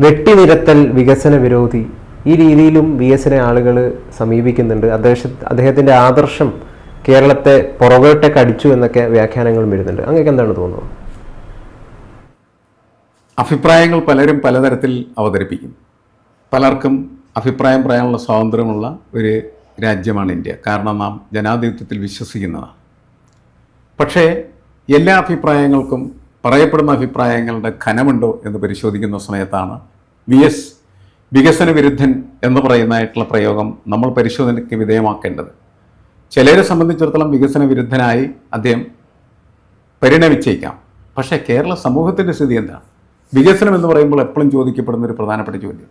വെട്ടിനിരത്തൽ വികസന വിരോധി. ഈ രീതിയിലും വി എസിനെ ആളുകൾ സമീപിക്കുന്നുണ്ട്. അദ്ദേഹ അദ്ദേഹത്തിന്റെ ആദർശം കേരളത്തെ പുറകോട്ടെ കടിച്ചു എന്നൊക്കെ വ്യാഖ്യാനങ്ങളും വരുന്നുണ്ട്. അങ്ങനെയൊക്കെ എന്താണ് തോന്നുന്നത്? അഭിപ്രായങ്ങൾ പലരും പലതരത്തിൽ അവതരിപ്പിക്കും. പലർക്കും അഭിപ്രായം പറയാനുള്ള സ്വാതന്ത്ര്യമുള്ള ഒരു രാജ്യമാണ് ഇന്ത്യ. കാരണം നാം ജനാധിപത്യത്തിൽ വിശ്വസിക്കുന്നതാണ്. പക്ഷേ എല്ലാ അഭിപ്രായങ്ങൾക്കും പറയപ്പെടുന്ന അഭിപ്രായങ്ങളുടെ ഖനമുണ്ടോ എന്ന് പരിശോധിക്കുന്ന സമയത്താണ് വി എസ് വികസന വിരുദ്ധൻ എന്ന് പറയുന്നതായിട്ടുള്ള പ്രയോഗം നമ്മൾ പരിശോധനയ്ക്ക് വിധേയമാക്കേണ്ടത്. ചിലരെ സംബന്ധിച്ചിടത്തോളം വികസന വിരുദ്ധനായി അദ്ദേഹം പരിണമിച്ചേക്കാം. പക്ഷേ കേരള സമൂഹത്തിന്റെ സ്ഥിതി എന്താണ്? വികസനം എന്ന് പറയുമ്പോൾ എപ്പോഴും ചോദിക്കപ്പെടുന്ന ഒരു പ്രധാനപ്പെട്ട ചോദ്യം.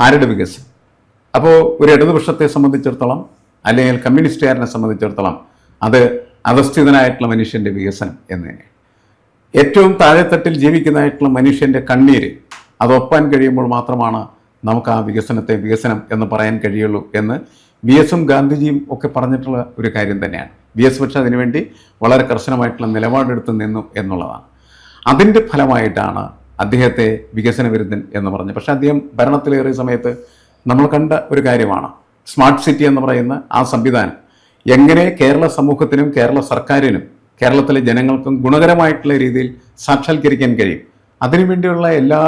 ആരുടെ വികസനം? അപ്പോൾ ഒരു ഇടതുപക്ഷത്തെ സംബന്ധിച്ചിടത്തോളം അല്ലെങ്കിൽ കമ്മ്യൂണിസ്റ്റുകാരനെ സംബന്ധിച്ചിടത്തോളം അത് അധസ്ഥിതനായിട്ടുള്ള മനുഷ്യന്റെ വികസനം എന്ന് തന്നെയാണ്. ഏറ്റവും താഴെത്തട്ടിൽ ജീവിക്കുന്നതായിട്ടുള്ള മനുഷ്യന്റെ കണ്ണീര് അത് ഒപ്പാൻ കഴിയുമ്പോൾ മാത്രമാണ് നമുക്ക് ആ വികസനത്തെ വികസനം എന്ന് പറയാൻ കഴിയുള്ളൂ എന്ന് വി എസും ഗാന്ധിജിയും ഒക്കെ പറഞ്ഞിട്ടുള്ള ഒരു കാര്യം തന്നെയാണ്. വി എസ് പക്ഷേ അതിനുവേണ്ടി വളരെ കർശനമായിട്ടുള്ള നിലപാടെടുത്ത് നിന്നു എന്നുള്ളതാണ്. അതിന്റെ ഫലമായിട്ടാണ് അദ്ദേഹത്തെ വികസന വിരുദ്ധൻ എന്ന് പറഞ്ഞത്. പക്ഷേ അദ്ദേഹം ഭരണത്തിലേറിയ സമയത്ത് നമ്മൾ കണ്ട ഒരു കാര്യമാണ്. സ്മാർട്ട് സിറ്റി എന്ന് പറയുന്ന ആ സംവിധാനം എങ്ങനെ കേരള സമൂഹത്തിനും കേരള സർക്കാരിനും കേരളത്തിലെ ജനങ്ങൾക്കും ഗുണകരമായിട്ടുള്ള രീതിയിൽ സാക്ഷാത്കരിക്കാൻ കഴിയും. അതിനുവേണ്ടിയുള്ള എല്ലാ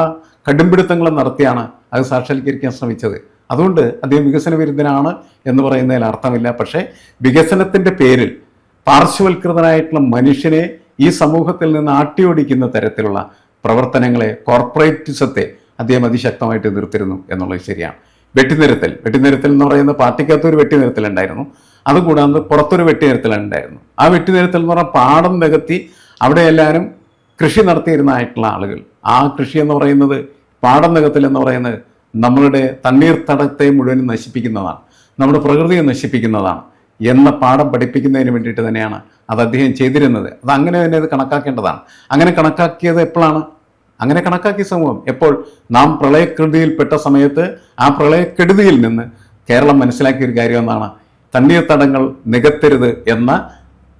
കടുംപിടുത്തങ്ങളും നടത്തിയാണ് അത് സാക്ഷാത്കരിക്കാൻ ശ്രമിച്ചത്. അതുകൊണ്ട് അദ്ദേഹം വികസന വിരുദ്ധനാണ് എന്ന് പറയുന്നതിൽ അർത്ഥമില്ല. പക്ഷേ വികസനത്തിന്റെ പേരിൽ പാർശ്വവൽകൃതനായിട്ടുള്ള മനുഷ്യനെ ഈ സമൂഹത്തിൽ നിന്ന് ആട്ടിയോടിക്കുന്ന തരത്തിലുള്ള പ്രവർത്തനങ്ങളെ കോർപ്പറേറ്റിസത്തെ അദ്ദേഹം അതിശക്തമായിട്ട് എതിർത്തിരുന്നു എന്നുള്ളത് ശരിയാണ്. വെട്ടിനിരത്തൽ. വെട്ടിനിരത്തൽ എന്ന് പറയുന്ന പാർട്ടിക്കകത്ത് ഒരു വെട്ടിനിരത്തൽ ഉണ്ടായിരുന്നു. അതുകൂടാതെ പുറത്തൊരു വെട്ടിനിരത്തൽ ഉണ്ടായിരുന്നു ആ വെട്ടിനിരത്തൽ എന്ന് പറഞ്ഞാൽ പാടം നികത്തി അവിടെ എല്ലാവരും കൃഷി നടത്തിയിരുന്നതായിട്ടുള്ള ആളുകൾ. ആ കൃഷി എന്ന് പറയുന്നത് പാടം നികത്തൽ എന്ന് പറയുന്നത് നമ്മളുടെ തണ്ണീർത്തടത്തെ മുഴുവൻ നശിപ്പിക്കുന്നതാണ്. നമ്മുടെ പ്രകൃതിയെ നശിപ്പിക്കുന്നതാണ്. എന്ന പാഠം പഠിപ്പിക്കുന്നതിന് വേണ്ടിയിട്ട് തന്നെയാണ് അത് അദ്ദേഹം ചെയ്തിരുന്നത്. അത് അങ്ങനെ തന്നെ അത് കണക്കാക്കേണ്ടതാണ്. അങ്ങനെ കണക്കാക്കിയത് എപ്പോഴാണ്? അങ്ങനെ കണക്കാക്കിയ സമൂഹം. എപ്പോൾ? നാം പ്രളയക്കെടുതിയിൽപ്പെട്ട സമയത്ത് ആ പ്രളയക്കെടുതിയിൽ നിന്ന് കേരളം മനസ്സിലാക്കിയ ഒരു കാര്യം എന്നാണ് തണ്ണീർത്തടങ്ങൾ നികത്തരുത് എന്ന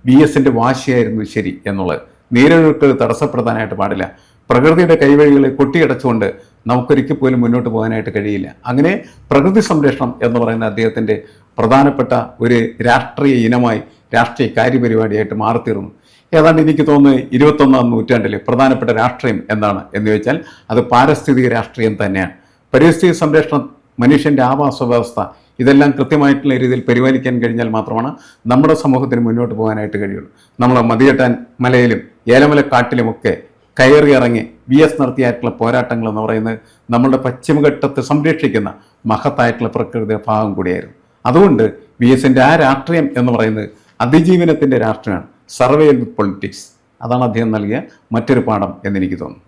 ബി എസിന്റെ വാശിയായിരുന്നു ശരി എന്നുള്ളത്. നീരൊഴുക്ക് തടസ്സപ്പെടുത്താനായിട്ട് പാടില്ല. പ്രകൃതിയുടെ കൈവഴികളെ കൊട്ടിയടച്ചുകൊണ്ട് നമുക്കൊരിക്കൽ പോലും മുന്നോട്ട് പോകാനായിട്ട് കഴിയില്ല. അങ്ങനെ പ്രകൃതി സംരക്ഷണം എന്ന് പറയുന്ന അദ്ദേഹത്തിന്റെ പ്രധാനപ്പെട്ട ഒരു രാഷ്ട്രീയ ഇനമായി രാഷ്ട്രീയ കാര്യപരിപാടിയായിട്ട് മാറിത്തീർന്നു. ഏതാണ്ട് എനിക്ക് തോന്നുന്നത് ഇരുപത്തൊന്നാം നൂറ്റാണ്ടിലെ പ്രധാനപ്പെട്ട രാഷ്ട്രീയം എന്താണ് എന്ന് വെച്ചാൽ അത് പാരിസ്ഥിതിക രാഷ്ട്രീയം തന്നെയാണ്. പരിസ്ഥിതി സംരക്ഷണം മനുഷ്യന്റെ ആവാസ വ്യവസ്ഥ ഇതെല്ലാം കൃത്യമായിട്ടുള്ള രീതിയിൽ പരിപാലിക്കാൻ കഴിഞ്ഞാൽ മാത്രമാണ് നമ്മുടെ സമൂഹത്തിന് മുന്നോട്ട് പോകാനായിട്ട് കഴിയുള്ളൂ. നമ്മൾ മതികെട്ടാൻ മലയിലും ഏലമല കാട്ടിലുമൊക്കെ കയറി ഇറങ്ങി വി എസ് നടത്തിയായിട്ടുള്ള പോരാട്ടങ്ങൾ എന്ന് പറയുന്നത് നമ്മുടെ പശ്ചിമഘട്ടത്തെ സംരക്ഷിക്കുന്ന മഹത്തായിട്ടുള്ള പ്രകൃതിയുടെ ഭാഗം കൂടിയായിരുന്നു. അതുകൊണ്ട് വി എസിന്റെ ആ രാഷ്ട്രീയം എന്ന് പറയുന്നത് അതിജീവനത്തിന്റെ രാഷ്ട്രീയമാണ്. Survival politics. അതാണ് അദ്ദേഹം നൽകിയ മറ്റൊരു പാഠം എന്നെനിക്ക് തോന്നുന്നു.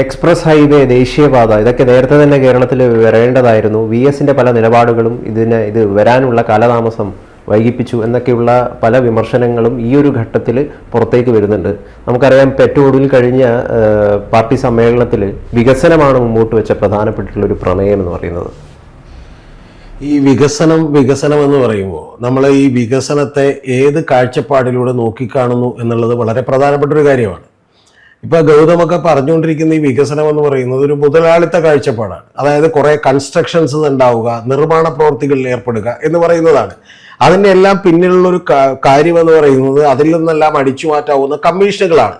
എക്സ്പ്രസ് ഹൈവേ ദേശീയപാത ഇതൊക്കെ നേരത്തെ തന്നെ കേരളത്തിൽ വരേണ്ടതായിരുന്നു. വി എസിന്റെ പല നിലപാടുകളും ഇതിന് ഇത് വരാനുള്ള കാലതാമസം വൈകിപ്പിച്ചു എന്നൊക്കെയുള്ള പല വിമർശനങ്ങളും ഈ ഒരു ഘട്ടത്തിൽ പുറത്തേക്ക് വരുന്നുണ്ട്. നമുക്കറിയാം പെറ്റോടിൽ കഴിഞ്ഞ പാർട്ടി സമ്മേളനത്തിൽ വികസനമാണ് മുമ്പോട്ട് വെച്ച പ്രധാനപ്പെട്ടിട്ടുള്ള ഒരു പ്രമേയം എന്ന് പറയുന്നത്. ഈ വികസനം വികസനം എന്ന് പറയുമ്പോൾ നമ്മൾ ഈ വികസനത്തെ ഏത് കാഴ്ചപ്പാടിലൂടെ നോക്കിക്കാണുന്നു എന്നുള്ളത് വളരെ പ്രധാനപ്പെട്ട ഒരു കാര്യമാണ്. ഇപ്പൊ ഗൗതമൊക്കെ പറഞ്ഞുകൊണ്ടിരിക്കുന്ന ഈ വികസനം എന്ന് പറയുന്നത് ഒരു മുതലാളിത്ത കാഴ്ചപ്പാടാണ്. അതായത് കുറെ കൺസ്ട്രക്ഷൻസ് ഉണ്ടാവുക നിർമ്മാണ പ്രവർത്തികളിൽ ഏർപ്പെടുക എന്ന് പറയുന്നതാണ്. അതിന്റെ എല്ലാം പിന്നിലുള്ള ഒരു കാര്യം എന്ന് പറയുന്നത് അതിൽ നിന്നെല്ലാം അടിച്ചു മാറ്റാവുന്ന കമ്മീഷനുകളാണ്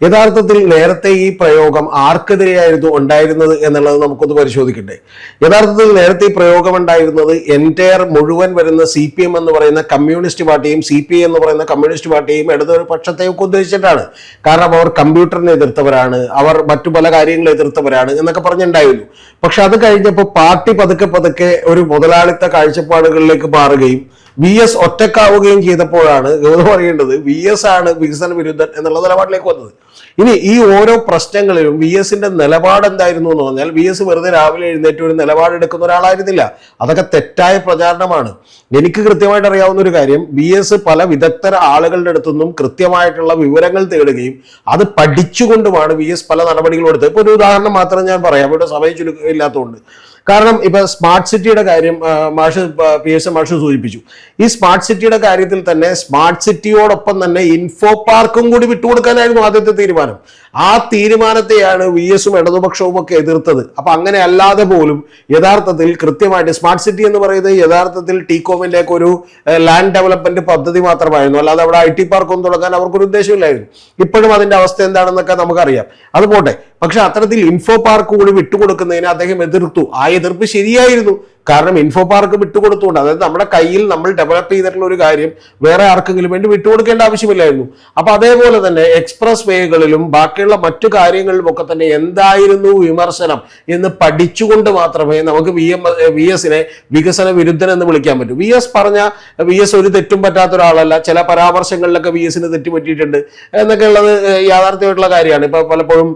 യഥാർത്ഥത്തിൽ നേരത്തെ ഈ പ്രയോഗം ആർക്കെതിരെയായിരുന്നു ഉണ്ടായിരുന്നത് എന്നുള്ളത് നമുക്കൊന്ന് പരിശോധിക്കട്ടെ. യഥാർത്ഥത്തിൽ നേരത്തെ ഈ പ്രയോഗം ഉണ്ടായിരുന്നത് എന്റയർ മുഴുവൻ വരുന്ന സി പി എം എന്ന് പറയുന്ന കമ്മ്യൂണിസ്റ്റ് പാർട്ടിയും സി പി എന്ന് പറയുന്ന കമ്മ്യൂണിസ്റ്റ് പാർട്ടിയും ഇടതൊരു പക്ഷത്തെയും ഉദ്ദേശിച്ചിട്ടാണ്. കാരണം അവർ കമ്പ്യൂട്ടറിനെ എതിർത്തവരാണ് അവർ മറ്റു പല കാര്യങ്ങളെ എതിർത്തവരാണ് എന്നൊക്കെ പറഞ്ഞിട്ടുണ്ടായിരുന്നു. പക്ഷെ അത് കഴിഞ്ഞപ്പോൾ പാർട്ടി പതുക്കെ പതുക്കെ ഒരു മുതലാളിത്ത കാഴ്ചപ്പാടുകളിലേക്ക് മാറുകയും വി എസ് ഒറ്റക്കാവുകയും ചെയ്തപ്പോഴാണ് ഗൗതം പറയേണ്ടത് വി എസ് ആണ് വികസന വിരുദ്ധൻ എന്നുള്ള നിലപാടിലേക്ക് വന്നത്. ഇനി ഈ ഓരോ പ്രശ്നങ്ങളിലും വി എസിന്റെ നിലപാട് എന്തായിരുന്നു എന്ന് പറഞ്ഞാൽ വി എസ് വെറുതെ രാവിലെ എഴുന്നേറ്റ് ഒരു നിലപാടെടുക്കുന്ന ഒരാളായിരുന്നില്ല. അതൊക്കെ തെറ്റായ പ്രചാരണമാണ്. എനിക്ക് കൃത്യമായിട്ട് അറിയാവുന്ന ഒരു കാര്യം വി എസ് പല വിദഗ്ധര ആളുകളുടെ അടുത്തുനിന്നും കൃത്യമായിട്ടുള്ള വിവരങ്ങൾ തേടുകയും അത് പഠിച്ചുകൊണ്ടുമാണ് വി എസ് പല നടപടികളും എടുത്തത്. ഇപ്പൊ ഒരു ഉദാഹരണം മാത്രം ഞാൻ പറയാം. ഇവിടെ സമയം ചുരുക്കമില്ലാത്തതുകൊണ്ട് കാരണം ഇപ്പൊ സ്മാർട്ട് സിറ്റിയുടെ കാര്യം മാഷ് പ- എസ് മാഷ് സൂചിപ്പിച്ചു. ഈ സ്മാർട്ട് സിറ്റിയുടെ കാര്യത്തിൽ തന്നെ സ്മാർട്ട് സിറ്റിയോടൊപ്പം തന്നെ ഇൻഫോ പാർക്കും കൂടി വിട്ടുകൊടുക്കാനായിരുന്നു ആദ്യത്തെ തീരുമാനം. ആ തീരുമാനത്തെയാണ് വി എസും ഇടതുപക്ഷവും ഒക്കെ എതിർത്തത്. അപ്പൊ അങ്ങനെ അല്ലാതെ പോലും യഥാർത്ഥത്തിൽ കൃത്യമായിട്ട് സ്മാർട്ട് സിറ്റി എന്ന് പറയുന്നത് യഥാർത്ഥത്തിൽ ടീകോമിന്റെ ഒക്കെ ഒരു ലാൻഡ് ഡെവലപ്മെന്റ് പദ്ധതി മാത്രമായിരുന്നു. അല്ലാതെ അവിടെ ഐ ടി പാർക്ക് ഒന്നും തുടങ്ങാൻ അവർക്കൊരു ഉദ്ദേശമില്ലായിരുന്നു. ഇപ്പോഴും അതിന്റെ അവസ്ഥ എന്താണെന്നൊക്കെ നമുക്കറിയാം. അത് പോട്ടെ പക്ഷെ അത്തരത്തിൽ ഇൻഫോ പാർക്ക് കൂടി വിട്ടുകൊടുക്കുന്നതിന് അദ്ദേഹം എതിർത്തു. ആ എതിർപ്പ് ശരിയായിരുന്നു. കാരണം ഇൻഫോ പാർക്ക് വിട്ടുകൊടുത്തുകൊണ്ട് അതായത് നമ്മുടെ കയ്യിൽ നമ്മൾ ഡെവലപ്പ് ചെയ്തിട്ടുള്ള ഒരു കാര്യം വേറെ ആർക്കെങ്കിലും വേണ്ടി വിട്ടുകൊടുക്കേണ്ട ആവശ്യമില്ലായിരുന്നു. അപ്പൊ അതേപോലെ തന്നെ എക്സ്പ്രസ് വേകളിലും ബാക്കിയുള്ള മറ്റു കാര്യങ്ങളിലും ഒക്കെ തന്നെ എന്തായിരുന്നു വിമർശനം എന്ന് പഠിച്ചുകൊണ്ട് മാത്രമേ നമുക്ക് വി എം വി എസിനെ വികസന വിരുദ്ധൻ എന്ന് വിളിക്കാൻ പറ്റൂ. വി എസ് പറഞ്ഞ വി എസ് ഒരു തെറ്റും പറ്റാത്ത ഒരാളല്ല. ചില പരാമർശങ്ങളിലൊക്കെ വി എസിന് തെറ്റുപറ്റിയിട്ടുണ്ട്. എന്നൊക്കെ ഉള്ളത് യാഥാർത്ഥ്യമായിട്ടുള്ള കാര്യമാണ്. ഇപ്പൊ പലപ്പോഴും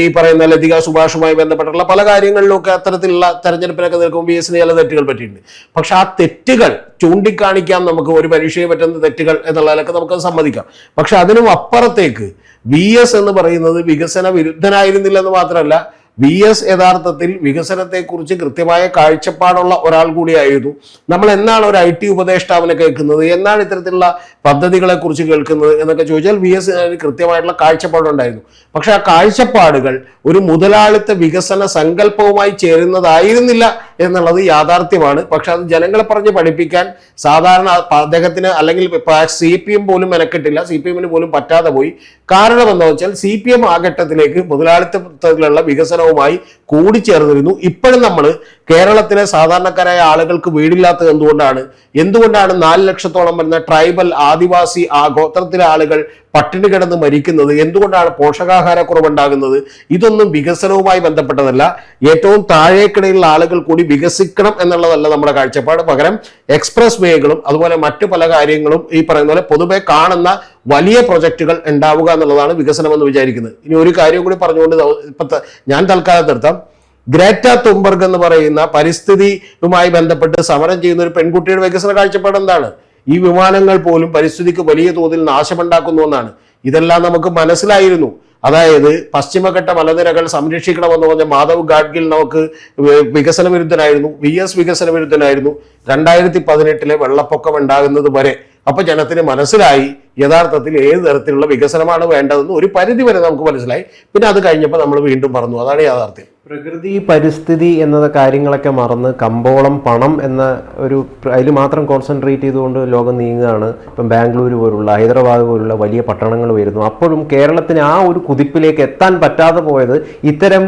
ഈ പറയുന്ന ലതിക സുഭാഷുമായി ബന്ധപ്പെട്ടുള്ള പല കാര്യങ്ങളിലും ഒക്കെ അത്തരത്തിലുള്ള തെരഞ്ഞെടുപ്പിനൊക്കെ നിൽക്കുമ്പോൾ വി എസിന് ചില തെറ്റുകൾ പറ്റിയിട്ടുണ്ട്. പക്ഷെ ആ തെറ്റുകൾ ചൂണ്ടിക്കാണിക്കാം നമുക്ക് ഒരു പരീക്ഷയെ പറ്റുന്ന തെറ്റുകൾ എന്നുള്ളതിലൊക്കെ നമുക്ക് സമ്മതിക്കാം. പക്ഷെ അതിനും അപ്പുറത്തേക്ക് വി എസ് എന്ന് പറയുന്നത് വികസന വിരുദ്ധനായിരുന്നില്ല എന്ന് മാത്രമല്ല വി എസ് യഥാർത്ഥത്തിൽ വികസനത്തെക്കുറിച്ച് കൃത്യമായ കാഴ്ചപ്പാടുള്ള ഒരാൾ കൂടിയായിരുന്നു. നമ്മൾ എന്നാണ് ഒരു ഐ ടി ഉപദേഷ്ടാവിനെ കേൾക്കുന്നത്? എന്നാണ് ഇത്തരത്തിലുള്ള പദ്ധതികളെ കുറിച്ച് കേൾക്കുന്നത് എന്നൊക്കെ ചോദിച്ചാൽ വി എസ് കൃത്യമായിട്ടുള്ള കാഴ്ചപ്പാടുണ്ടായിരുന്നു പക്ഷെ ആ കാഴ്ചപ്പാടുകൾ ഒരു മുതലാളിത്ത വികസന സങ്കല്പവുമായി ചേരുന്നതായിരുന്നില്ല എന്നുള്ളത് യാഥാർത്ഥ്യമാണ്. പക്ഷെ അത് ജനങ്ങളെ പറഞ്ഞ് പഠിപ്പിക്കാൻ സാധാരണ അദ്ദേഹത്തിന് അല്ലെങ്കിൽ സി പി എം പോലും മെനക്കെട്ടില്ല. സി പി എമ്മിന് പോലും പറ്റാതെ പോയി. കാരണം എന്താ വെച്ചാൽ സി പി എം ആ ഘട്ടത്തിലേക്ക് മുതലാളിത്തത്തിലുള്ള വികസനവുമായി കൂടിച്ചേർന്നിരുന്നു. ഇപ്പോഴും നമ്മൾ കേരളത്തിലെ സാധാരണക്കാരായ ആളുകൾക്ക് വീടില്ലാത്തത് എന്തുകൊണ്ടാണ്? എന്തുകൊണ്ടാണ് നാല് ലക്ഷത്തോളം വരുന്ന ട്രൈബൽ ആദിവാസി ആ ഗോത്രത്തിലെ ആളുകൾ പട്ടിണി കിടന്ന് മരിക്കുന്നത്? എന്തുകൊണ്ടാണ് പോഷകാഹാരക്കുറവുണ്ടാകുന്നത്? ഇതൊന്നും വികസനവുമായി ബന്ധപ്പെട്ടതല്ല. ഏറ്റവും താഴേക്കിടയിലുള്ള ആളുകൾ കൂടി വികസിക്കണം എന്നുള്ളതല്ല നമ്മുടെ കാഴ്ചപ്പാട്. പകരം എക്സ്പ്രസ് വേകളും അതുപോലെ മറ്റു പല കാര്യങ്ങളും ഈ പറയുന്ന പോലെ പൊതുവെ കാണുന്ന വലിയ പ്രൊജക്റ്റുകൾ ഉണ്ടാവുക എന്നുള്ളതാണ് വികസനം എന്ന് വിചാരിക്കുന്നത്. ഇനി ഒരു കാര്യം കൂടി പറഞ്ഞുകൊണ്ട് ഇപ്പം ഞാൻ തൽക്കാലം നിർത്താം. ഗ്രേറ്റ തുംബർഗ് എന്ന് പറയുന്ന പരിസ്ഥിതിയുമായി ബന്ധപ്പെട്ട് സമരം ചെയ്യുന്ന ഒരു പെൺകുട്ടിയുടെ വികസന കാഴ്ചപ്പാട് എന്താണ്? ഈ വിമാനങ്ങൾ പോലും പരിസ്ഥിതിക്ക് വലിയ തോതിൽ നാശമുണ്ടാക്കുന്നു എന്നാണ്. ഇതെല്ലാം നമുക്ക് മനസ്സിലായിരുന്നു. അതായത് പശ്ചിമഘട്ട മലനിരകൾ സംരക്ഷിക്കണമെന്ന് പറഞ്ഞ മാധവ് ഗാഡ്ഗിൽ നമുക്ക് വികസന വിരുദ്ധനായിരുന്നു. വി എസ് വികസന വിരുദ്ധനായിരുന്നു. രണ്ടായിരത്തി പതിനെട്ടിലെ വെള്ളപ്പൊക്കം ഉണ്ടാകുന്നത് വരെ. അപ്പൊ ജനത്തിന് മനസ്സിലായി യഥാർത്ഥത്തിൽ ഏത് തരത്തിലുള്ള വികസനമാണ് വേണ്ടതെന്ന് ഒരു പരിധി വരെ നമുക്ക് മനസ്സിലായി. പിന്നെ അത് കഴിഞ്ഞപ്പോൾ നമ്മൾ വീണ്ടും പറഞ്ഞു അതാണ് യാഥാർത്ഥ്യം. പ്രകൃതി പരിസ്ഥിതി എന്ന കാര്യങ്ങളൊക്കെ മറന്ന് കമ്പോളം പണം എന്ന ഒരു അതിൽ മാത്രം കോൺസെൻട്രേറ്റ് ചെയ്തുകൊണ്ട് ലോകം നീങ്ങുകയാണ്. ഇപ്പം ബാംഗ്ലൂർ പോലുള്ള ഹൈദരാബാദ് പോലുള്ള വലിയ പട്ടണങ്ങൾ വരുന്നു അപ്പോഴും കേരളത്തിന് ആ ഒരു കുതിപ്പിലേക്ക് എത്താൻ പറ്റാതെ പോയത് ഇത്തരം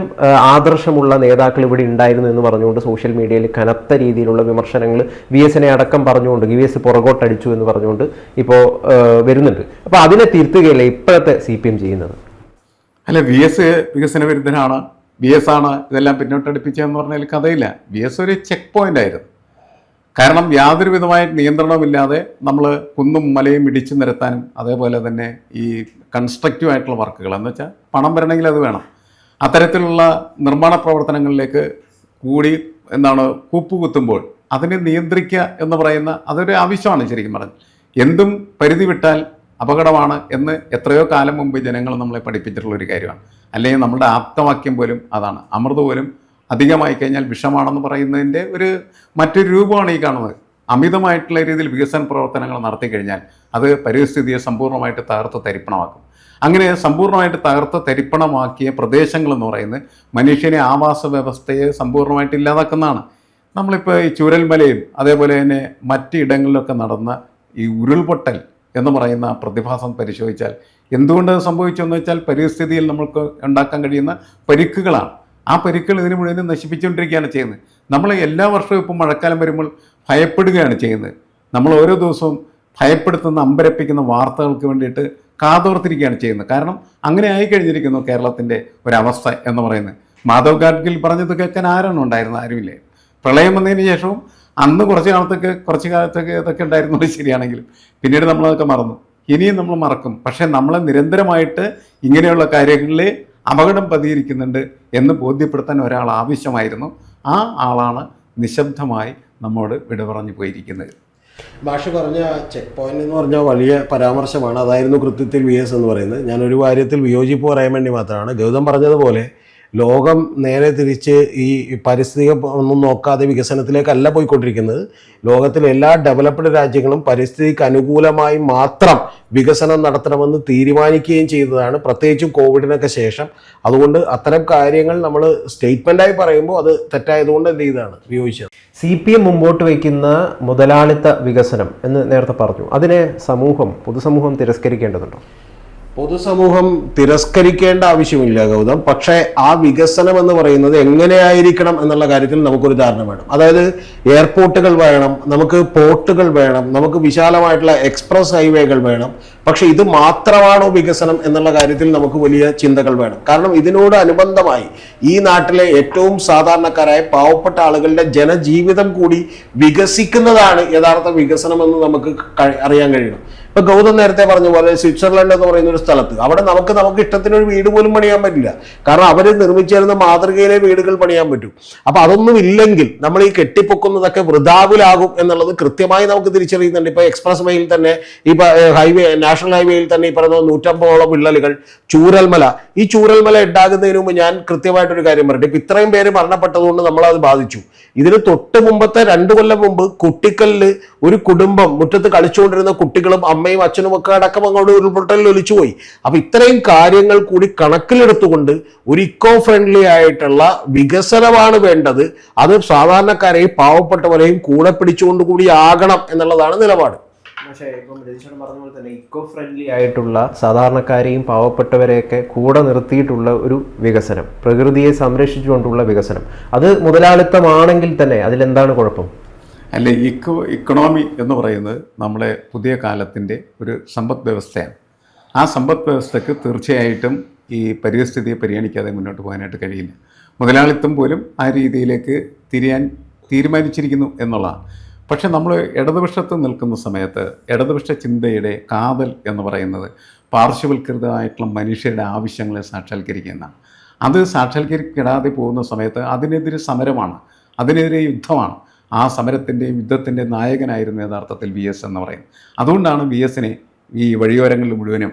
ആദർശമുള്ള നേതാക്കൾ ഇവിടെ ഉണ്ടായിരുന്നു എന്ന് പറഞ്ഞുകൊണ്ട് സോഷ്യൽ മീഡിയയിൽ കനത്ത രീതിയിലുള്ള വിമർശനങ്ങൾ വി എസിനെ അടക്കം പറഞ്ഞുകൊണ്ട് വി എസ് പുറകോട്ടടിച്ചു എന്ന് പറഞ്ഞുകൊണ്ട് ഇപ്പോൾ വരുന്നുണ്ട്. അപ്പോൾ അതിനെ തിരുത്തുകയല്ലേ ഇപ്പോഴത്തെ സി പി എം ചെയ്യുന്നത്? അല്ല വി എസ് വികസന വിരുദ്ധനാണ്. വി എസ് ആണ് ഇതെല്ലാം പിന്നോട്ടടിപ്പിച്ചതെന്ന് പറഞ്ഞാൽ കഥയില്ല. വി എസ് ഒരു ചെക്ക് പോയിന്റ് ആയിരുന്നു. കാരണം യാതൊരു വിധമായ നിയന്ത്രണമില്ലാതെ നമ്മൾ കുന്നും മലയും ഇടിച്ചു നിരത്താനും അതേപോലെ തന്നെ ഈ കൺസ്ട്രക്റ്റീവ് ആയിട്ടുള്ള വർക്കുകൾ. എന്ന് വെച്ചാൽ പണം വരണമെങ്കിൽ അത് വേണം. അത്തരത്തിലുള്ള നിർമ്മാണ പ്രവർത്തനങ്ങളിലേക്ക് കൂടി എന്താണ് കൂപ്പുകുത്തുമ്പോൾ അതിനെ നിയന്ത്രിക്കുക എന്ന് പറയുന്ന അതൊരു ആവശ്യമാണ് ശരിക്കും പറഞ്ഞാൽ. എന്തും പരിധി വിട്ടാൽ അപകടമാണ് എന്ന് എത്രയോ കാലം മുമ്പ് ജനങ്ങൾ നമ്മളെ പഠിപ്പിച്ചിട്ടുള്ള ഒരു കാര്യമാണ്. അല്ലെങ്കിൽ നമ്മുടെ ആപ്തവാക്യം പോലും അതാണ്. അമൃത് പോലും അധികമായി കഴിഞ്ഞാൽ വിഷമാണെന്ന് പറയുന്നതിന്റെ ഒരു മറ്റൊരു രൂപമാണ് ഈ കാണുന്നത്. അമിതമായിട്ടുള്ള രീതിയിൽ വികസന പ്രവർത്തനങ്ങൾ നടത്തി കഴിഞ്ഞാൽ അത് പരിസ്ഥിതിയെ സമ്പൂർണമായിട്ട് തകർത്ത് തരിപ്പണമാക്കും. അങ്ങനെ സമ്പൂർണമായിട്ട് തകർത്ത് തരിപ്പണമാക്കിയ പ്രദേശങ്ങൾ എന്ന് പറയുന്നത് മനുഷ്യനെ ആവാസ വ്യവസ്ഥയെ സമ്പൂർണമായിട്ട് ഇല്ലാതാക്കുന്നതാണ്. നമ്മളിപ്പോൾ ഈ ചൂരൽമലയും അതേപോലെ തന്നെ മറ്റിടങ്ങളിലൊക്കെ നടന്ന ഈ ഉരുൾപൊട്ടൽ എന്ന് പറയുന്ന പ്രതിഭാസം പരിശോധിച്ചാൽ എന്തുകൊണ്ട് സംഭവിച്ചു സംഭവിച്ചെന്ന് വെച്ചാൽ പരിസ്ഥിതിയിൽ നമ്മൾക്ക് ഉണ്ടാക്കാൻ കഴിയുന്ന പരിക്കുകളാണ്. ആ പരിക്കുകൾ ഇതിന് മുഴുവനും നശിപ്പിച്ചുകൊണ്ടിരിക്കുകയാണ് ചെയ്യുന്നത്. നമ്മൾ എല്ലാ വർഷവും ഇപ്പം മഴക്കാലം വരുമ്പോൾ ഭയപ്പെടുകയാണ് ചെയ്യുന്നത്. നമ്മൾ ഓരോ ദിവസവും ഭയപ്പെടുത്തുന്ന അമ്പരപ്പിക്കുന്ന വാർത്തകൾക്ക് വേണ്ടിയിട്ട് കാതോർത്തിരിക്കുകയാണ് ചെയ്യുന്നത്. കാരണം അങ്ങനെ ആയി കഴിഞ്ഞിരിക്കുന്നു കേരളത്തിന്റെ ഒരവസ്ഥ എന്ന് പറയുന്നത്. മാധവ് ഗാഡ്ഗിൽ പറഞ്ഞത് കേൾക്കാൻ ആരാണ് ഉണ്ടായിരുന്നത്? ആരുമില്ലേ? പ്രളയം വന്നതിന് ശേഷവും അന്ന് കുറച്ച് കാലത്തൊക്കെ കുറച്ച് കാലത്തൊക്കെ ഇതൊക്കെ ഉണ്ടായിരുന്നത് ശരിയാണെങ്കിലും. പിന്നീട് നമ്മളതൊക്കെ മറന്നു. ഇനിയും നമ്മൾ മറക്കും. പക്ഷേ നമ്മളെ നിരന്തരമായിട്ട് ഇങ്ങനെയുള്ള കാര്യങ്ങളിൽ അപകടം പതിയിരിക്കുന്നുണ്ട് എന്ന് ബോധ്യപ്പെടുത്താൻ ഒരാൾ ആവശ്യമായിരുന്നു. ആ ആളാണ് നിശബ്ദമായി നമ്മോട് വിട പറഞ്ഞു പോയിരിക്കുന്നത്. ഭാഷ പറഞ്ഞ ചെക്ക് പോയിന്റ് എന്ന് പറഞ്ഞാൽ വലിയ പരാമർശമാണ്. അതായിരുന്നു കൃത്യത്തിൽ വി എസ് എന്ന് പറയുന്നത്. ഞാനൊരു കാര്യത്തിൽ വിയോജിപ്പ് പറയാൻ വേണ്ടി മാത്രമാണ്. ഗൗതം പറഞ്ഞതുപോലെ ലോകം നേരെ തിരിച്ച് ഈ പരിസ്ഥിതി ഒന്നും നോക്കാതെ വികസനത്തിലേക്കല്ല പോയിക്കൊണ്ടിരിക്കുന്നത്. ലോകത്തിലെ എല്ലാ ഡെവലപ്ഡ് രാജ്യങ്ങളും പരിസ്ഥിതിക്ക് അനുകൂലമായി മാത്രം വികസനം നടത്തണമെന്ന് തീരുമാനിക്കുകയും ചെയ്തതാണ്. പ്രത്യേകിച്ചും കോവിഡിനൊക്കെ ശേഷം. അതുകൊണ്ട് അത്തരം കാര്യങ്ങൾ നമ്മൾ സ്റ്റേറ്റ്മെന്റായി പറയുമ്പോൾ അത് തെറ്റായതുകൊണ്ട് എന്ത് ചെയ്താണ് വിയോജിച്ചത് സി പി എം മുമ്പോട്ട് വയ്ക്കുന്ന മുതലാളിത്ത വികസനം എന്ന് നേരത്തെ പറഞ്ഞു. അതിനെ സമൂഹം പൊതുസമൂഹം തിരസ്കരിക്കേണ്ടതുണ്ടോ? പൊതുസമൂഹം തിരസ്കരിക്കേണ്ട ആവശ്യമില്ല ഗൗതം. പക്ഷേ ആ വികസനം എന്ന് പറയുന്നത് എങ്ങനെയായിരിക്കണം എന്നുള്ള കാര്യത്തിൽ നമുക്കൊരു ധാരണ വേണം. അതായത് എയർപോർട്ടുകൾ വേണം നമുക്ക് പോർട്ടുകൾ വേണം നമുക്ക് വിശാലമായിട്ടുള്ള എക്സ്പ്രസ് ഹൈവേകൾ വേണം. പക്ഷേ ഇത് മാത്രമാണോ വികസനം എന്നുള്ള കാര്യത്തിൽ നമുക്ക് വലിയ ചിന്തകൾ വേണം. കാരണം ഇതിനോട് അനുബന്ധമായി ഈ നാട്ടിലെ ഏറ്റവും സാധാരണക്കാരായ പാവപ്പെട്ട ആളുകളുടെ ജനജീവിതം കൂടി വികസിക്കുന്നതാണ് യഥാർത്ഥ വികസനം എന്ന് നമുക്ക് അറിയാൻ കഴിയണം. ഇപ്പൊ ഗൗതം നേരത്തെ പറഞ്ഞ പോലെ സ്വിറ്റ്സർലൻഡ് എന്ന് പറയുന്ന ഒരു സ്ഥലത്ത്. അവിടെ നമുക്ക് നമുക്ക് ഇഷ്ടത്തിനൊരു വീട് പോലും പണിയാൻ പറ്റില്ല. കാരണം അവർ നിർമ്മിച്ചിരുന്ന മാതൃകയിലെ വീടുകൾ പണിയാൻ പറ്റും. അപ്പൊ അതൊന്നും ഇല്ലെങ്കിൽ നമ്മൾ ഈ കെട്ടിപ്പൊക്കുന്നതൊക്കെ വൃതാവിലാകും എന്നുള്ളത് കൃത്യമായി നമുക്ക് തിരിച്ചറിയുന്നുണ്ട്. ഇപ്പൊ എക്സ്പ്രസ് വേയിൽ തന്നെ ഈ ഹൈവേ നാഷണൽ ഹൈവേയിൽ തന്നെ ഈ പറയുന്ന നൂറ്റമ്പതോളം വിള്ളലുകൾ ചൂരൽമല. ഈ ചൂരൽമല ഉണ്ടാകുന്നതിന് മുമ്പ് ഞാൻ കൃത്യമായിട്ടൊരു കാര്യം പറയട്ടെ ഇപ്പൊ ഇത്രയും പേര് മരണപ്പെട്ടതുകൊണ്ട് അത് ബാധിച്ചു. ഇതിന് തൊട്ട് മുമ്പത്തെ രണ്ടു കൊല്ലം മുമ്പ് കുട്ടിക്കല്ലിൽ ഒരു കുടുംബം മുറ്റത്ത് കളിച്ചുകൊണ്ടിരുന്ന കുട്ടികളും അമ്മയും അച്ഛനും ഒക്കെ അടക്കം അങ്ങോട്ട് ഉരുൾപൊട്ടലിൽ ഒലിച്ചുപോയി അപ്പൊ ഇത്രയും കാര്യങ്ങൾ കൂടി കണക്കിലെടുത്തുകൊണ്ട് ഒരു ഇക്കോ ഫ്രണ്ട്ലി ആയിട്ടുള്ള വികസനമാണ് വേണ്ടത്. അത് സാധാരണക്കാരെയും പാവപ്പെട്ടവരെയും കൂടെ പിടിച്ചുകൊണ്ട് കൂടി ആകണം എന്നുള്ളതാണ് നിലപാട്. പക്ഷേ ഇപ്പം രതീശ്വരൻ പറഞ്ഞ പോലെ തന്നെ ഇക്കോ ഫ്രണ്ട്ലി ആയിട്ടുള്ള സാധാരണക്കാരെയും പാവപ്പെട്ടവരെയൊക്കെ കൂടെ നിർത്തിയിട്ടുള്ള ഒരു വികസനം പ്രകൃതിയെ സംരക്ഷിച്ചുകൊണ്ടുള്ള വികസനം. അത് മുതലാളിത്തമാണെങ്കിൽ തന്നെ അതിലെന്താണ് കുഴപ്പം? അല്ല ഇക്കോ ഇക്കണോമി എന്ന് പറയുന്നത് നമ്മുടെ പുതിയ കാലത്തിന്റെ ഒരു സമ്പദ് വ്യവസ്ഥയാണ്. ആ സമ്പദ് വ്യവസ്ഥയ്ക്ക് തീർച്ചയായിട്ടും ഈ പരിസ്ഥിതിയെ പരിഗണിക്കാതെ മുന്നോട്ട് പോകാനായിട്ട് കഴിയില്ല. മുതലാളിത്തം പോലും ആ രീതിയിലേക്ക് തിരിയാൻ തീരുമാനിച്ചിരിക്കുന്നു എന്നുള്ളതാണ്. പക്ഷെ നമ്മൾ ഇടതുപക്ഷത്ത് നിൽക്കുന്ന സമയത്ത് ഇടതുപക്ഷ ചിന്തയുടെ കാതൽ എന്ന് പറയുന്നത് പാർശ്വവൽകൃതമായിട്ടുള്ള മനുഷ്യരുടെ ആവശ്യങ്ങളെ സാക്ഷാത്കരിക്കുന്നതാണ്. അത് സാക്ഷാത്കരിക്കപ്പെടാതെ പോകുന്ന സമയത്ത് അതിനെതിരെ സമരമാണ് അതിനെതിരെ യുദ്ധമാണ്. ആ സമരത്തിന്റെയും യുദ്ധത്തിന്റെ നായകനായിരുന്നു യഥാർത്ഥത്തിൽ വി എസ് എന്ന് പറയുന്നത്. അതുകൊണ്ടാണ് വി എസിനെ ഈ വഴിയോരങ്ങളിൽ മുഴുവനും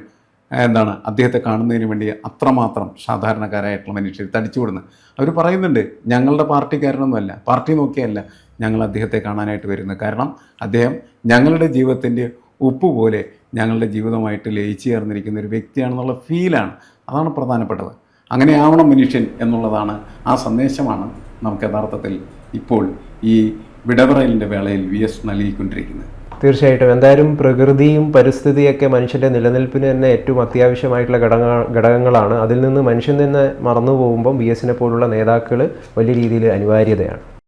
എന്താണ് അദ്ദേഹത്തെ കാണുന്നതിന് വേണ്ടി അത്രമാത്രം സാധാരണക്കാരായിട്ടുള്ള മനുഷ്യർ തടിച്ചുവിടുന്നത്. അവർ പറയുന്നുണ്ട് ഞങ്ങളുടെ പാർട്ടിക്കാരനൊന്നുമല്ല. പാർട്ടി നോക്കിയല്ല ഞങ്ങൾ അദ്ദേഹത്തെ കാണാനായിട്ട് വരുന്നത്. കാരണം അദ്ദേഹം ഞങ്ങളുടെ ജീവിതത്തിന്റെ ഉപ്പ് പോലെ ഞങ്ങളുടെ ജീവിതമായിട്ട് ലയിച്ചു ചേർന്നിരിക്കുന്ന ഒരു വ്യക്തിയാണെന്നുള്ള ഫീലാണ്. അതാണ് പ്രധാനപ്പെട്ടത്. അങ്ങനെയാവണം മനുഷ്യൻ എന്നുള്ളതാണ് ആ സന്ദേശമാണ് നമുക്ക് യഥാർത്ഥത്തിൽ ഇപ്പോൾ ഈ വിടപറയലിന്റെ വേളയിൽ വി എസ് നൽകിക്കൊണ്ടിരിക്കുന്നത്. തീർച്ചയായിട്ടും. എന്തായാലും പ്രകൃതിയും പരിസ്ഥിതിയൊക്കെ മനുഷ്യന്റെ നിലനിൽപ്പിന് തന്നെ ഏറ്റവും അത്യാവശ്യമായിട്ടുള്ള ഘടക ഘടകങ്ങളാണ്. അതിൽ നിന്ന് മനുഷ്യൻ തന്നെ മറന്നു പോകുമ്പം ബി എസിനെ പോലുള്ള നേതാക്കൾ വലിയ രീതിയിൽ അനിവാര്യതയാണ്.